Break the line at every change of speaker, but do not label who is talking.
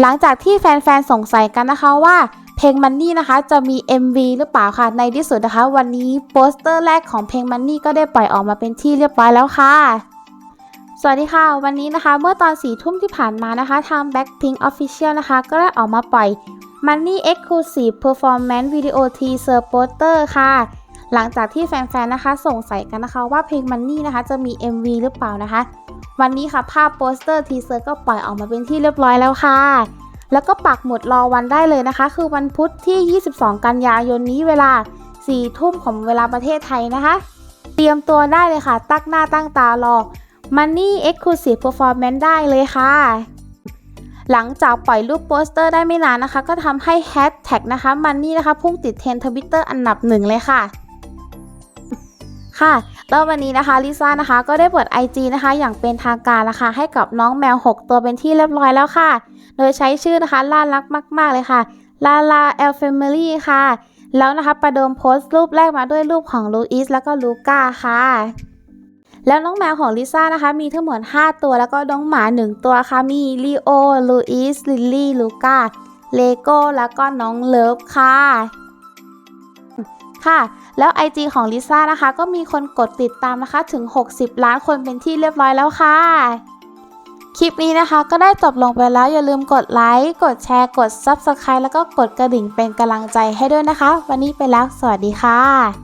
หลังจากที่แฟนๆ สงสัยกันนะคะว่าเพลงมันนี่นะคะจะมี MV หรือเปล่าค่ะในที่สุดนะคะ วันนี้โปสเตอร์แรกของเพลงมันนี่ก็ได้ปล่อยออกมาเป็นที่เรียบร้อยแล้วค่ะ สวัสดีค่ะ วันนี้นะคะ เมื่อตอนสี่ทุ่มที่ผ่านมานะคะทาง Blackpink Official นะคะ ก็ได้ออกมาปล่อย Money Exclusive Performance Video Teaser Poster ค่ะ หลังจากที่แฟนๆนะคะ สงสัยกันนะคะว่าเพลง Money นะคะจะมี MV หรือเปล่านะคะ วันนี้ค่ะภาพโปสเตอร์ทีเซอร์ก็ปล่อยออกมาเป็นที่เรียบร้อยแล้วค่ะ แล้วก็ปักหมุดรอวันได้เลยนะคะ คือวันพุธที่ 22 กันยายนนี้เวลา 4 ทุ่มของเวลาประเทศไทยนะคะ เตรียมตัวได้เลยค่ะ ตั้งหน้าตั้งตารอ Money Exclusive Performance ได้เลยค่ะ หลังจากปล่อยรูปโปสเตอร์ได้ไม่นานนะคะ ก็ทำให้แฮชแท็กนะคะ Money นะคะพุ่งติดเทรนทวิตเตอร์อันดับหนึ่งเลยค่ะ ค่ะ แล้ววันนี้นะคะลิซ่านะคะก็ได้เปิด IG นะคะ อย่างเป็นทางการนะคะให้กับน้องแมว 6 ตัวเป็นที่เรียบร้อยแล้วค่ะ โดยใช้ชื่อนะคะล่ารักมาก ๆ เลยค่ะลาลาเอลเฟมิลี่ค่ะ แล้วนะคะประเดิมโพสต์รูปแรกมาด้วยรูปของลูอิสแล้วก็ลูก้าค่ะแล้วน้องแมวของลิซ่านะคะ มีทั้งหมด 5 ตัวแล้วก็น้องหมา 1 ตัวค่ะ มีลีโอ ลูอิส ลิลลี่ ลูก้า เลโก้ แล้วก็น้องเลิฟค่ะ ค่ะ แล้ว IG ของลิซ่านะคะ ก็มีคนกดติดตามนะคะถึง 60 ล้านคนเป็นที่เรียบร้อยแล้วค่ะคลิปนี้นะคะก็ได้จบลงไปแล้วอย่าลืมกดไลค์ กดแชร์ กด Subscribe แล้วก็กดกระดิ่งเป็นกำลังใจให้ด้วยนะคะ วันนี้ไปแล้ว สวัสดีค่ะ